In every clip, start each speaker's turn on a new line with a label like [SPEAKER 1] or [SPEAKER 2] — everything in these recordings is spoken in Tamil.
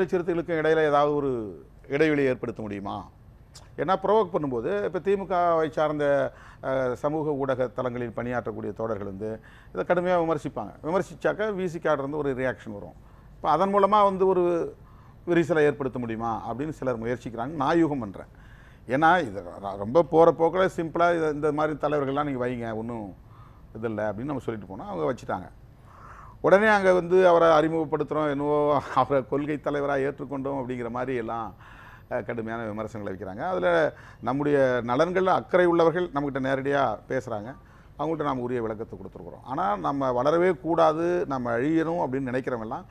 [SPEAKER 1] சிறுத்தைகளுக்கும் இடையில ஏதாவது ஒரு இடைவெளி ஏற்படுத்த முடியுமா? ஏன்னா ப்ரொவோக் பண்ணும்போது இப்போ திமுகவை சார்ந்த சமூக ஊடக தளங்களில் பணியாற்றக்கூடிய தோழர்கள் வந்து இதை கடுமையாக விமர்சிப்பாங்க. விமர்சித்தாக்க விசிக்காட்டிருந்து ஒரு ரியாக்ஷன் வரும். இப்போ அதன் மூலமாக வந்து ஒரு விரிசலை ஏற்படுத்த முடியுமா? அப்படின்னு சிலர் முயற்சிக்கிறாங்க. நான் யூகம் பண்ணுறேன் ஏன்னா இது ரொம்ப போகிற போக்கில் சிம்பிளாக இந்த மாதிரி தலைவர்கள்லாம் நீங்கள் வைங்க ஒன்றும் இதில்லை அப்படின்னு நம்ம சொல்லிட்டு போனால் அவங்க வச்சுட்டாங்க. உடனே அங்கே வந்து அவரை அறிமுகப்படுத்துகிறோம் என்னவோ அவரை கொள்கை தலைவராக ஏற்றுக்கொண்டோம் அப்படிங்கிற மாதிரி எல்லாம் கடுமையான விமர்சனங்களை வைக்கிறாங்க. அதில் நம்முடைய நலன்களில் அக்கறை உள்ளவர்கள் நம்மக்கிட்ட நேரடியாக பேசுகிறாங்க அவங்கள்ட்ட நாம் உரிய விளக்கத்தை கொடுத்துருக்குறோம். ஆனால் நம்ம வளரவே கூடாது நம்ம அழியணும் அப்படின்னு நினைக்கிறவங்கெல்லாம்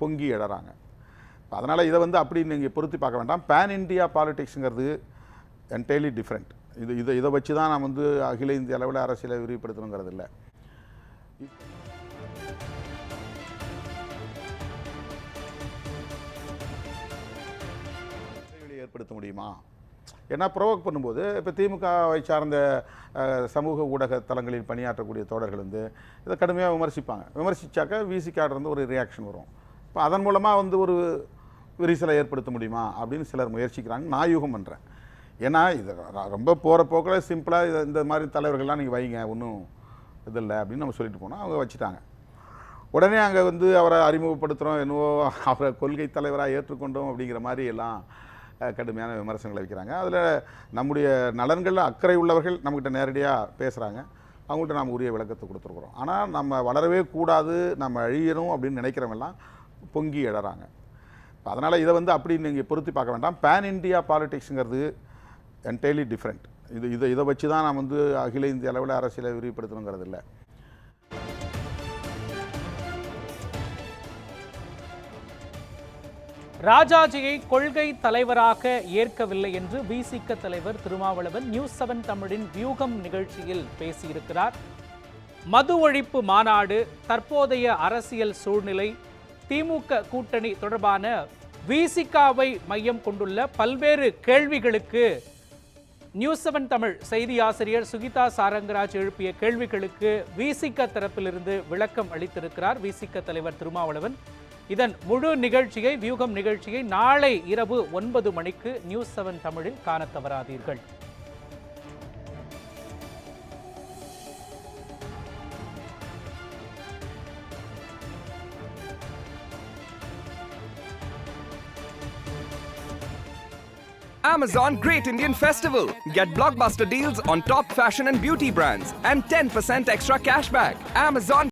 [SPEAKER 1] பொங்கி எழறாங்க. அதனால் இதை வந்து அப்படி நீங்கள் பொருத்தி பார்க்க வேண்டாம். பேன் இந்தியா பாலிடிக்ஸுங்கிறது என்டையர்லி டிஃப்ரெண்ட் இது இதை இதை வச்சு தான் நான் வந்து அகில இந்திய அளவில் அரசியலை விரிவுபடுத்தணுங்கிறது இல்லை. பயன்படுத்த முடியுமா? ஏன்னா ப்ரொவோக் பண்ணும்போது இப்போ திமுகவை சார்ந்த சமூக ஊடக தளங்களில் பணியாற்றக்கூடிய தோழர்கள் வந்து இதை கடுமையாக விமர்சிப்பாங்க. விமர்சித்தாக்க விசிக்காட்டிருந்து ஒரு ரியாக்ஷன் வரும். இப்போ அதன் மூலமாக வந்து ஒரு விரிசலை ஏற்படுத்த முடியுமா? அப்படின்னு சிலர் முயற்சிக்கிறாங்க. நான் யூகம் பண்ணுறேன் ஏன்னா இது ரொம்ப போகிற போக்கில் சிம்பிளாக இந்த மாதிரி தலைவர்கள்லாம் நீங்கள் வைங்க ஒன்றும் இதில்லை அப்படின்னு நம்ம சொல்லிட்டு போனோம் அவங்க வச்சுட்டாங்க. உடனே அங்கே வந்து அவரை அறிமுகப்படுத்துகிறோம் என்னவோ அவரை கொள்கை தலைவராக ஏற்றுக்கொண்டோம் அப்படிங்கிற மாதிரி எல்லாம் கடுமையான விமர்சனங்களை வைக்கிறாங்க. அதில் நம்முடைய நலன்களில் அக்கறை உள்ளவர்கள் நம்மக்கிட்ட நேரடியாக பேசுகிறாங்க அவங்கள்ட்ட நாம் உரிய விளக்கத்தை கொடுத்துருக்குறோம். ஆனால் நம்ம வளரவே கூடாது நம்ம அழியணும் அப்படின்னு நினைக்கிறவங்கெல்லாம் பொங்கி எழறாங்க. அதனால் இதை வந்து அப்படி நீங்கள் பொருத்தி பார்க்க வேண்டாம். பேன் இண்டியா பாலிடிக்ஸுங்கிறது என்டையர்லி டிஃப்ரெண்ட் இது இதை இதை வச்சு தான் நான் வந்து அகில இந்திய அளவில் அரசியலை விரிவுபடுத்தணுங்கிறது இல்லை
[SPEAKER 2] ராஜாஜியை கொள்கை தலைவராக ஏற்கவில்லை என்று விசிக தலைவர் திருமாவளவன் நியூஸ் செவன் தமிழின் வியூகம் நிகழ்ச்சியில் பேசியிருக்கிறார். மது ஒழிப்பு மாநாடு தற்போதைய அரசியல் சூழ்நிலை திமுக கூட்டணி தொடர்பான விசிகாவை மையம் கொண்டுள்ள பல்வேறு கேள்விகளுக்கு நியூஸ் செவன் தமிழ் செய்தி ஆசிரியர் சுகிதா சாரங்கராஜ் எழுப்பிய கேள்விகளுக்கு விசிக தரப்பிலிருந்து விளக்கம் அளித்திருக்கிறார். விசிக தலைவர் திருமாவளவன் இதன் முழு நிகழ்ச்சியை வியூகம் நிகழ்ச்சியை நாளை இரவு ஒன்பது மணிக்கு நியூஸ் செவன் தமிழில் காண தவறாதீர்கள்
[SPEAKER 3] Amazon Great Indian Festival. Get blockbuster deals on top fashion and beauty brands and 10% extra cashback. Amazon